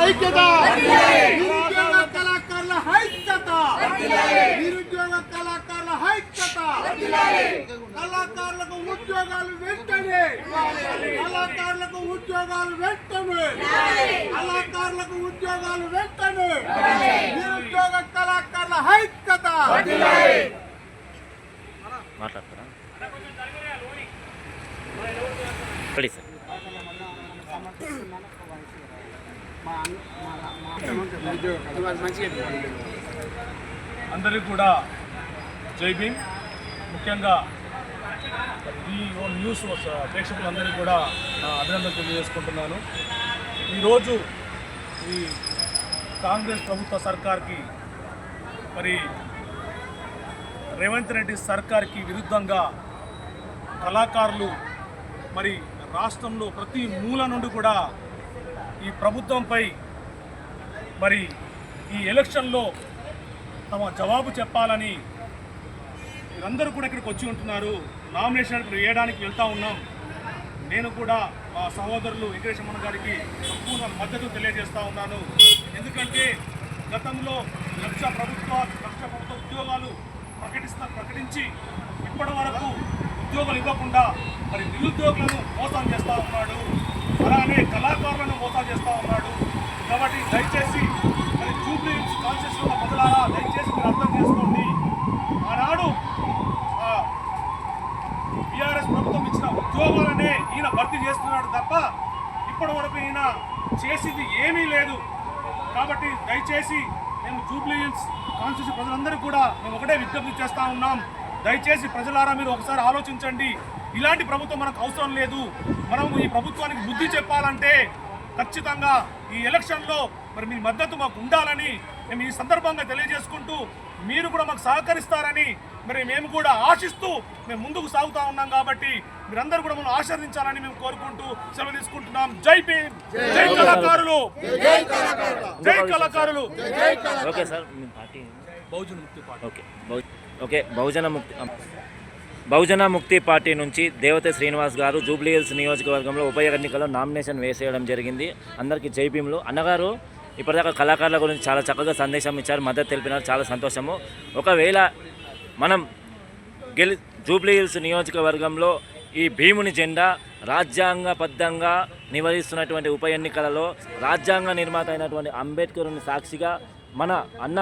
ఐక్యత! నిరుద్యోగ కళాకారుల ఐక్యత! నిరుద్యోగ కళాకారుల ఐక్యత! కళాకారులకు ఉద్యోగాలు వెంటనే! కళాకారులకు ఉద్యోగాలు వెంటనే! కళాకారులకు ఉద్యోగాలు వెంటనే! నిరుద్యోగ కళాకారుల ఐక్యత! మాట్లాడతారా? Ready sir. అందరికీ కూడా జై భీమ్. ముఖ్యంగా ఈ న్యూస్ ప్రేక్షకులందరికీ కూడా నా అభినందనలు తెలియజేసుకుంటున్నాను. ఈరోజు ఈ కాంగ్రెస్ ప్రభుత్వ సర్కార్కి మరి రేవంత్ రెడ్డి సర్కార్కి విరుద్ధంగా కళాకారులు మరి రాష్ట్రంలో ప్రతి మూల నుండి కూడా ఈ ప్రభుత్వంపై మరి ఈ ఎలక్షన్లో తమ జవాబు చెప్పాలని మీరందరూ కూడా ఇక్కడికి వచ్చి ఉంటున్నారు. నామినేషన్ వేయడానికి వెళ్తూ ఉన్నాం. నేను కూడా మా సహోదరులు వెంకటేశ్వరమ్మ గారికి సంపూర్ణ మద్దతు తెలియజేస్తూ ఉన్నాను. ఎందుకంటే గతంలో లక్ష ప్రభుత్వ లక్ష ప్రభుత్వ ఉద్యోగాలు ప్రకటిస్తా ప్రకటించి ఇప్పటి వరకు ఉద్యోగాలు ఇవ్వకుండా మరి నిరుద్యోగులను మోసం చేస్తూ ఉన్నాడు. అలానే కళాకారులను మోసం చేస్తూ ఉన్నాడు. కాబట్టి దయచేసి మరి జూబ్లీ కాన్షియస్ బదులారా దయచేసి మీరు అర్థం చేసుకోండి. ఆనాడు బీఆర్ఎస్ ప్రభుత్వం ఇచ్చిన ఉద్యోగాలనే ఈయన భర్తీ చేస్తున్నాడు తప్ప ఇప్పటి వరకు ఈయన చేసింది ఏమీ లేదు. కాబట్టి దయచేసి మేము జూబ్లీ హిల్స్ కాన్స్టిట్యూషన్ ప్రజలందరూ కూడా మేము ఒకటే విజ్ఞప్తి చేస్తూ ఉన్నాం. దయచేసి ప్రజలారా మీరు ఒకసారి ఆలోచించండి. ఇలాంటి ప్రభుత్వం మనకు అవసరం లేదు. మనం ఈ ప్రభుత్వానికి బుద్ధి చెప్పాలంటే ఖచ్చితంగా ఈ ఎలక్షన్లో మరి మీ మద్దతు మాకు ఉండాలని మేము ఈ సందర్భంగా తెలియజేసుకుంటూ మీరు కూడా మాకు సహకరిస్తారని మరి మేము కూడా ఆశిస్తూ మేము ముందుకు సాగుతా ఉన్నాం కాబట్టి మీరందరూ కూడా మనం ఆశీర్వదించాలని మేము కోరుకుంటూ సెలవు తీసుకుంటున్నాం. జై భీమ్. జై కళాకారులు. జై కళాకారులు. ఓకే సార్ మీ party Bahujan Mukti party. Okay బహు ఓకే బహుజన ముక్తి బహుజన ముక్తి పార్టీ నుంచి దేవత శ్రీనివాస్ గారు జూబ్లీ హిల్స్ నియోజకవర్గంలో ఉప ఎన్నికల్లో నామినేషన్ వేసేయడం జరిగింది. అందరికీ జై భీములు. అన్నగారు ఇప్పటిదాకా కళాకారుల గురించి చాలా చక్కగా సందేశం ఇచ్చారు మద్దతు తెలిపినారు చాలా సంతోషము. ఒకవేళ మనం గెలి జూబ్లీ హిల్స్ నియోజకవర్గంలో ఈ భీముని జెండా రాజ్యాంగబద్ధంగా నిర్వహిస్తున్నటువంటి ఉప ఎన్నికలలో రాజ్యాంగ నిర్మాత అయినటువంటి అంబేద్కర్ని సాక్షిగా మన అన్న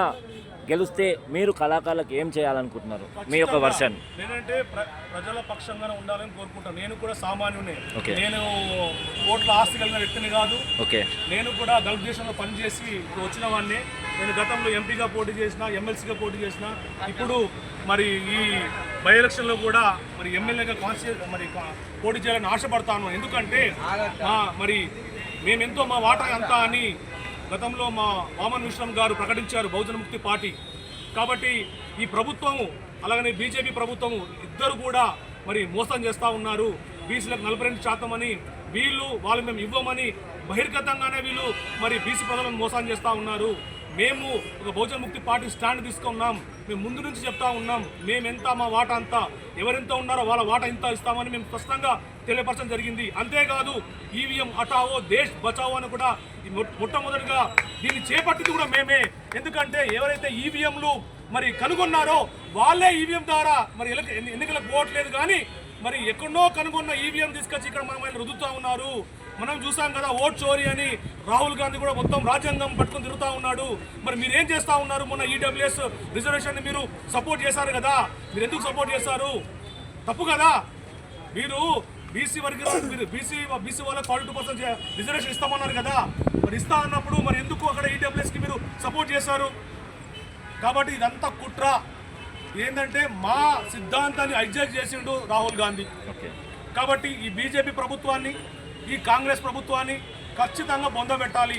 గెలిస్తే మీరు కళాకారులకు ఏం చేయాలనుకుంటున్నారు? మీ యొక్క వర్షన్ నేనంటే ప్ర- ప్రజల పక్షంగానే ఉండాలని కోరుకుంటాను. నేను కూడా సామాన్యునే. నేను ఓట్ల ఆస్తి కలిగిన వ్యక్తిని కాదు. ఓకే. నేను కూడా గల్ఫ్ దేశంలో పనిచేసి వచ్చిన వాడిని. నేను గతంలో ఎంపీగా పోటీ చేసిన ఎమ్మెల్సీగా పోటీ చేసిన ఇప్పుడు మరి ఈ బై ఎలక్షన్లో కూడా మరి ఎమ్మెల్యేగా కాన్స్టిట్యూ మరి పోటీ చేయాలని ఆశపడతాను. ఎందుకంటే మరి మేమెంతో మా వాటా ఎంత అని గతంలో మా వామన్ మిశ్రమ్ గారు ప్రకటించారు బహుజన ముక్తి పార్టీ. కాబట్టి ఈ ప్రభుత్వము అలాగనే బీజేపీ ప్రభుత్వము ఇద్దరు కూడా మరి మోసం చేస్తూ ఉన్నారు. బీసీలకు నలభై రెండు శాతం అని వీళ్ళు వాళ్ళు మేము ఇవ్వమని బహిర్గతంగానే వీళ్ళు మరి బీసీ ప్రజలను మోసం చేస్తూ ఉన్నారు. మేము ఒక బహుజన ముక్తి పార్టీ స్టాండ్ తీసుకున్నాం. మేము ముందు నుంచి చెప్తా ఉన్నాం. మేమెంత మా వాట అంతా ఎవరెంత ఉన్నారో వాళ్ళ వాటా ఇంత ఇస్తామని మేము స్పష్టంగా తెలియపరచడం జరిగింది. అంతేకాదు ఈవీఎం హటావో దేశ్ బచావో అని కూడా ఈ మొ- మొట్టమొదటిగా దీన్ని చేపట్టింది కూడా మేమే. ఎందుకంటే ఎవరైతే ఈవీఎంలు మరి కనుగొన్నారో వాళ్ళే ఈవీఎం ద్వారా మరి ఎన్నికలకు పోవట్లేదు కానీ మరి ఎక్కడో కనుగొన్న ఈవీఎం తీసుకొచ్చి ఇక్కడ మనం ఆయన ఉన్నారు. మనం చూసాం కదా ఓట్ చోరీ అని రాహుల్ గాంధీ కూడా మొత్తం రాజ్యాంగం పట్టుకొని తిరుగుతూ ఉన్నాడు. మరి మీరు ఏం చేస్తూ ఉన్నారు? మొన్న ఈడబ్ల్యూఎస్ రిజర్వేషన్ మీరు సపోర్ట్ చేశారు కదా. మీరు ఎందుకు సపోర్ట్ చేశారు తప్పు కదా. మీరు బీసీ వర్గం మీరు బీసీ బీసీ వాళ్ళకి ఫార్టీ టూ పర్సెంట్ రిజర్వేషన్ ఇస్తామన్నారు కదా. మరి ఇస్తా అన్నప్పుడు మరి ఎందుకు అక్కడ ఈడబ్ల్యూఎస్కి మీరు సపోర్ట్ చేశారు? కాబట్టి ఇదంతా కుట్ర. ఏంటంటే మా సిద్ధాంతాన్ని హైజాక్ చేసిండు రాహుల్ గాంధీ. ఓకే. కాబట్టి ఈ బీజేపీ ప్రభుత్వాన్ని ఈ కాంగ్రెస్ ప్రభుత్వాన్ని ఖచ్చితంగా బొందబెట్టాలి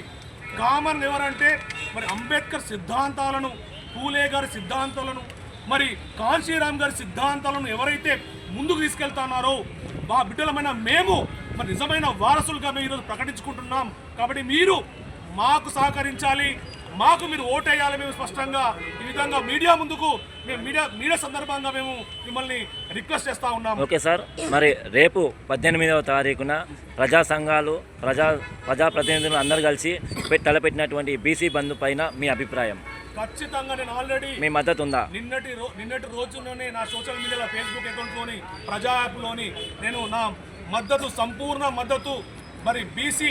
కామన్ ఎవరంటే మరి అంబేద్కర్ సిద్ధాంతాలను పూలే గారి సిద్ధాంతాలను మరి కాంశీరామ్ గారి సిద్ధాంతాలను ఎవరైతే ముందుకు తీసుకెళ్తున్నారో మా బిడ్డలమైన మేము మరి నిజమైన వారసులుగా మేము ఈరోజు ప్రకటించుకుంటున్నాం. కాబట్టి మీరు మాకు సహకరించాలి. మాకు మీరు ఓటేయాలి మేము స్పష్టంగా. ఈ విధంగా మీడియా ముందుకు మేము మీడియా మీడియా సందర్భంగా మేము మిమ్మల్ని రిక్వెస్ట్ చేస్తా ఉన్నాము ఓకే సార్. మరి రేపు పద్దెనిమిదవ తారీఖున ప్రజా సంఘాలు ప్రజా ప్రజాప్రతినిధులు అందరు కలిసి తలపెట్టినటువంటి బీసీ బంద్ పైన మీ అభిప్రాయం. ఖచ్చితంగా నేను ఆల్రెడీ మీ మద్దతు ఉందా? నిన్నటి రో నిన్నటి రోజుల్లోనే నా సోషల్ మీడియాలో ఫేస్బుక్ అకౌంట్లోని ప్రజా యాప్లోని నేను నా మద్దతు సంపూర్ణ మద్దతు మరి బీసీ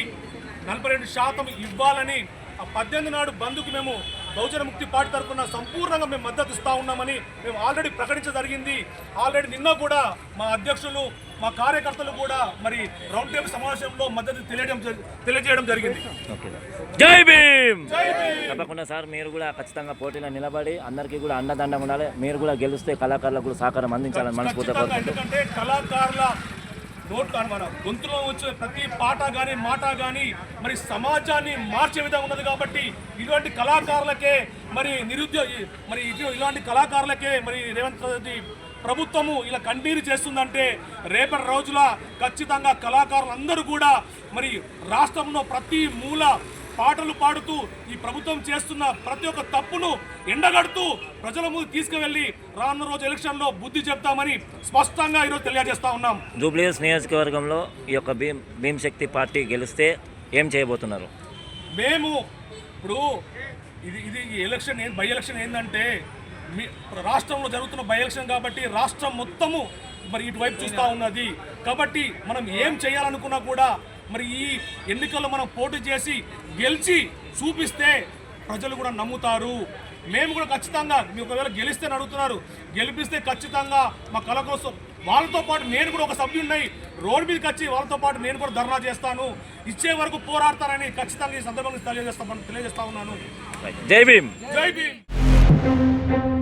నలభై రెండు శాతం ఇవ్వాలని ఆ పద్దెనిమిది నాడు బంద్కు మేము బహుజన ముక్తి పార్టీ తరఫున సంపూర్ణంగా మేము మద్దతు ఇస్తా ఉన్నామని మేము ఆల్రెడీ ప్రకటించడం జరిగింది. ఆల్రెడీ నిన్న కూడా మా అధ్యక్షులు మా కార్యకర్తలు కూడా మరి రౌండ్ టేబుల్ సమావేశంలో మద్దతు తెలియడం తెలియజేయడం జరిగింది. జై భీమ్! జై భీమ్. తప్పకుండా సార్ మీరు కూడా ఖచ్చితంగా పోటీలో నిలబడి అందరికీ కూడా అండదండంగా ఉండాలి. మీరు కూడా గెలిస్తే కళాకారులకు కూడా సహకారం అందించాలని మనస్ఫూర్తిగా ఎందుకంటే కళాకారుల నోట్ మన గొంతులో వచ్చే ప్రతి పాట కానీ మాట కానీ మరి సమాజాన్ని మార్చే విధంగా ఉన్నది కాబట్టి ఇటువంటి కళాకారులకే మరి నిరుద్యోగి మరి ఇది ఇలాంటి కళాకారులకే మరి రేవంత్ రెడ్డి ప్రభుత్వము ఇలా కన్నీరు చేస్తుందంటే రేపటి రోజుల ఖచ్చితంగా కళాకారులందరూ కూడా మరి రాష్ట్రంలో ప్రతి మూల పాటలు పాడుతూ ఈ ప్రభుత్వం చేస్తున్న ప్రతి ఒక్క తప్పును ఎండగడుతూ ప్రజల ముందు తీసుకువెళ్ళి రానున్న రోజు ఎలక్షన్లో బుద్ధి చెప్తామని స్పష్టంగా ఈరోజు తెలియజేస్తా ఉన్నాం. జూబ్లీహిల్స్ నియోజకవర్గంలో ఈ యొక్క భీమ్ భీమ్ శక్తి పార్టీ గెలిస్తే ఏం చేయబోతున్నారు? మేము ఇప్పుడు ఇది ఇది ఎలక్షన్ ఏం బై ఎలక్షన్ ఏంటంటే రాష్ట్రంలో జరుగుతున్న బై ఎలక్షన్ కాబట్టి రాష్ట్రం మొత్తము మరి ఇటువైపు చూస్తూ ఉన్నది. కాబట్టి మనం ఏం చేయాలనుకున్నా కూడా మరి ఈ ఎన్నికల్లో మనం పోటీ చేసి గెలిచి చూపిస్తే ప్రజలు కూడా నమ్ముతారు. మేము కూడా ఖచ్చితంగా మీ ఒకవేళ గెలిస్తే అడుగుతున్నారు గెలిపిస్తే ఖచ్చితంగా మా కళ కోసం వాళ్ళతో పాటు నేను కూడా ఒక సభ్యున్నై రోడ్డు మీదకి వచ్చి వాళ్ళతో పాటు నేను కూడా ధర్నా చేస్తాను. ఇచ్చే వరకు పోరాడతారని ఖచ్చితంగా ఈ సందర్భంగా తెలియజేస్తా తెలియజేస్తా ఉన్నాను. జై భీమ్. జై భీమ్.